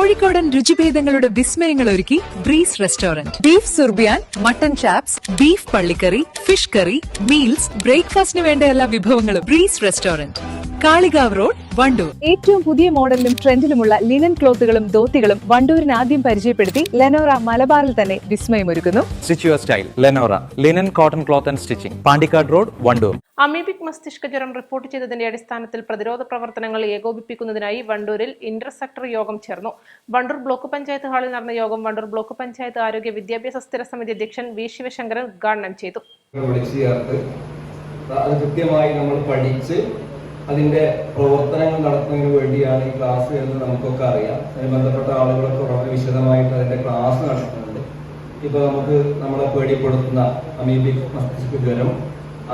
കോഴിക്കോടൻ രുചിഭേദങ്ങളുടെ വിസ്മയങ്ങൾ ഒരുക്കി ബ്രീസ് റെസ്റ്റോറന്റ്. ബീഫ് സുർബിയാൻ മട്ടൻ ചാപ്സ് ബീഫ് പള്ളിക്കറി ഫിഷ് കറി മീൽസ് ബ്രേക്ക്ഫാസ്റ്റിന് വേണ്ട എല്ലാ വിഭവങ്ങളും breeze restaurant. Kalikavu road Wandoor. ഏറ്റവും പുതിയ മോഡലിലും ട്രെൻഡിലുമുള്ള ലിനൻ ക്ലോത്തുകളും ധോത്തികളും വണ്ടൂരിന് ആദ്യം പരിചയപ്പെടുത്തി ലെനോറ മലബാറിൽ തന്നെ വിസ്മയമൊരുക്കുന്നു. Stitch style Lenora linen cotton cloth and stitching Pandikkad road Wandoor amoebic മസ്തിഷ്ക ജ്വരം റിപ്പോർട്ട് ചെയ്തതിന്റെ അടിസ്ഥാനത്തിൽ പ്രതിരോധ പ്രവർത്തനങ്ങൾ ഏകോപിപ്പിക്കുന്നതിനായി വണ്ടൂരിൽ ഇന്റർസെക്ടർ യോഗം ചേർന്നു. വണ്ടൂർ ബ്ലോക്ക് പഞ്ചായത്ത് ഹാളിൽ നടന്ന യോഗം വണ്ടൂർ ബ്ലോക്ക് പഞ്ചായത്ത് ആരോഗ്യ വിദ്യാഭ്യാസ സ്ഥിര സമിതി അധ്യക്ഷൻ വി ശിവശങ്കരൻ ഉദ്ഘാടനം ചെയ്തു. അത് കൃത്യമായി നമ്മൾ പഠിച്ച് അതിന്റെ പ്രവർത്തനങ്ങൾ നടത്തുന്നതിന് വേണ്ടിയാണ് ഈ ക്ലാസ് എന്ന് നമുക്കൊക്കെ അറിയാം. അതിന് ബന്ധപ്പെട്ട ആളുകളൊക്കെ വളരെ വിശദമായിട്ട് അതിന്റെ ക്ലാസ് നടത്തുന്നുണ്ട്. ഇപ്പൊ നമുക്ക് നമ്മളെ പേടിപ്പെടുത്തുന്ന അമീബിക് മസ്തിഷ്ക ജ്വരം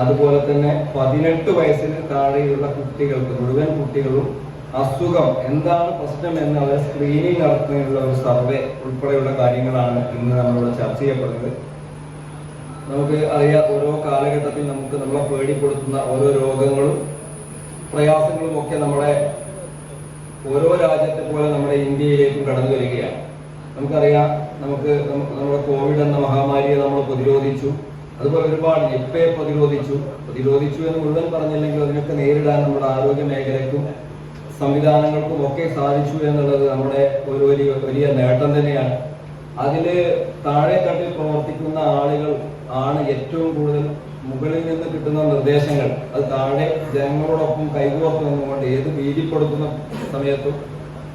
അതുപോലെ തന്നെ പതിനെട്ട് വയസ്സിന് താഴെയുള്ള കുട്ടികൾക്ക് മുഴുവൻ കുട്ടികളും അസുഖം എന്താണ് പ്രശ്നം എന്ന് അവരെ സ്ക്രീനിങ് നടത്തുന്നതിനുള്ള ഒരു സർവേ ഉൾപ്പെടെയുള്ള കാര്യങ്ങളാണ് ഇന്ന് നമ്മളിവിടെ ചർച്ച ചെയ്യപ്പെടുന്നത്. നമുക്ക് അറിയാം ഓരോ കാലഘട്ടത്തിൽ നമുക്ക് നമ്മളെ പേടിപ്പെടുത്തുന്ന ഓരോ രോഗങ്ങളും പ്രയാസങ്ങളും ഒക്കെ നമ്മളെ ഓരോ രാജ്യത്തെ പോലെ നമ്മുടെ ഇന്ത്യയിലേക്കും കടന്നു വരികയാണ്. നമുക്കറിയാം നമുക്ക് നമ്മുടെ കോവിഡ് എന്ന മഹാമാരിയെ നമ്മൾ പ്രതിരോധിച്ചു. അതുപോലെ ഒരുപാട് നിപ്പയെ പ്രതിരോധിച്ചു. പ്രതിരോധിച്ചു എന്ന് മുഴുവൻ പറഞ്ഞില്ലെങ്കിൽ അതിനൊക്കെ നേരിടാൻ നമ്മുടെ ആരോഗ്യ മേഖലയ്ക്കും സംവിധാനങ്ങൾക്കും ഒക്കെ സാധിച്ചു എന്നുള്ളത് നമ്മുടെ ഒരു വലിയ വലിയ നേട്ടം തന്നെയാണ്. അതിൽ താഴെത്തട്ടിൽ പ്രവർത്തിക്കുന്ന ആളുകൾ ആണ് ഏറ്റവും കൂടുതൽ മുകളിൽ നിന്ന് കിട്ടുന്ന നിർദ്ദേശങ്ങൾ അത് താഴെ ജനങ്ങളോടൊപ്പം കൈകോർത്ത് നിന്നുകൊണ്ട് ഏത് ഭീതിപ്പെടുത്തുന്ന സമയത്തും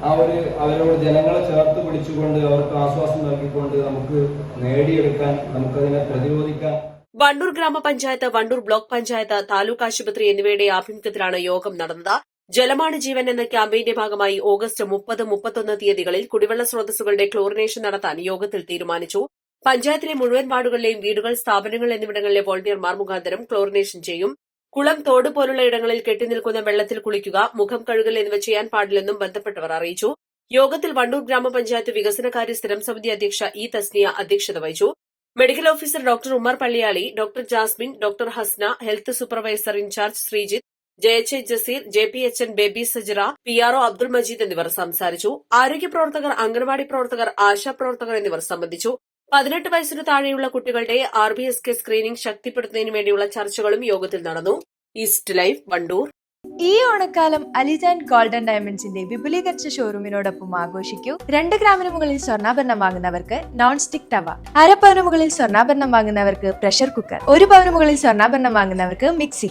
ആ ഒരു അവരോട് ജനങ്ങളെ ചേർത്ത് പിടിച്ചുകൊണ്ട് അവർക്ക് ആശ്വാസം നൽകിക്കൊണ്ട് നമുക്ക് നേടിയെടുക്കാൻ നമുക്കതിനെ പ്രതിരോധിക്കാൻ വണ്ടൂർ ഗ്രാമപഞ്ചായത്ത് വണ്ടൂർ ബ്ലോക്ക് പഞ്ചായത്ത് താലൂക്ക് ആശുപത്രി എന്നിവയുടെ ആഭിമുഖ്യത്തിലാണ് യോഗം നടന്നത്. ജലമാണ് ജീവൻ എന്ന ക്യാമ്പയിന്റെ ഭാഗമായി ഓഗസ്റ്റ് മുപ്പത് മുപ്പത്തൊന്ന് തീയതികളിൽ കുടിവെള്ള സ്രോതസ്സുകളുടെ ക്ലോറിനേഷൻ നടത്താൻ യോഗത്തിൽ തീരുമാനിച്ചു. പഞ്ചായത്തിലെ മുഴുവൻ വാർഡുകളിലെയും വീടുകൾ സ്ഥാപനങ്ങൾ എന്നിവിടങ്ങളിലെ വോളണ്ടിയർമാർ മുഖാന്തരം ക്ലോറിനേഷൻ ചെയ്യും. കുളം തോട് പോലുള്ള ഇടങ്ങളിൽ കെട്ടിനിൽക്കുന്ന വെള്ളത്തിൽ കുളിക്കുക മുഖം കഴുകൽ എന്നിവ ചെയ്യാൻ പാടില്ലെന്നും ബന്ധപ്പെട്ടവർ അറിയിച്ചു. യോഗത്തിൽ വണ്ടൂർ ഗ്രാമപഞ്ചായത്ത് വികസനകാര്യ സ്ഥിരം സമിതി അധ്യക്ഷ ഇ തസ്നിയ അധ്യക്ഷത വഹിച്ചു. Medical officer doctor Ummer Palliyali doctor Jasmin doctor Hasna health supervisor in charge Sreejith J H A Jaseer J P H N baby Sajara P R O Abdul Majeed എന്നിവർ സംസാരിച്ചു. ആരോഗ്യ പ്രവർത്തകർ അംഗൻവാടി പ്രവർത്തകർ ആശാ പ്രവർത്തകർ എന്നിവർ സംബന്ധിച്ചു. പതിനെട്ട് വയസ്സിന് താഴെയുള്ള കുട്ടികളുടെ R B S K screening ശക്തിപ്പെടുത്തുന്നതിന് വേണ്ടിയുള്ള ചർച്ചകളും യോഗത്തിൽ നടന്നു. East life Wandoor. ഈ ഓണക്കാലം അലിജാൻ ഗോൾഡൻ ഡയമണ്ട്സിന്റെ വിപുലീകരിച്ച ഷോറൂമിനോടൊപ്പം ആഘോഷിക്കൂ. രണ്ട് ഗ്രാമിന് മുകളിൽ സ്വർണാഭരണം വാങ്ങുന്നവർക്ക് നോൺ സ്റ്റിക് തവ അര പവന് മുകളിൽ സ്വർണാഭരണം വാങ്ങുന്നവർക്ക് പ്രഷർ കുക്കർ ഒരു പവന് മുകളിൽ സ്വർണാഭരണം വാങ്ങുന്നവർക്ക് മിക്സി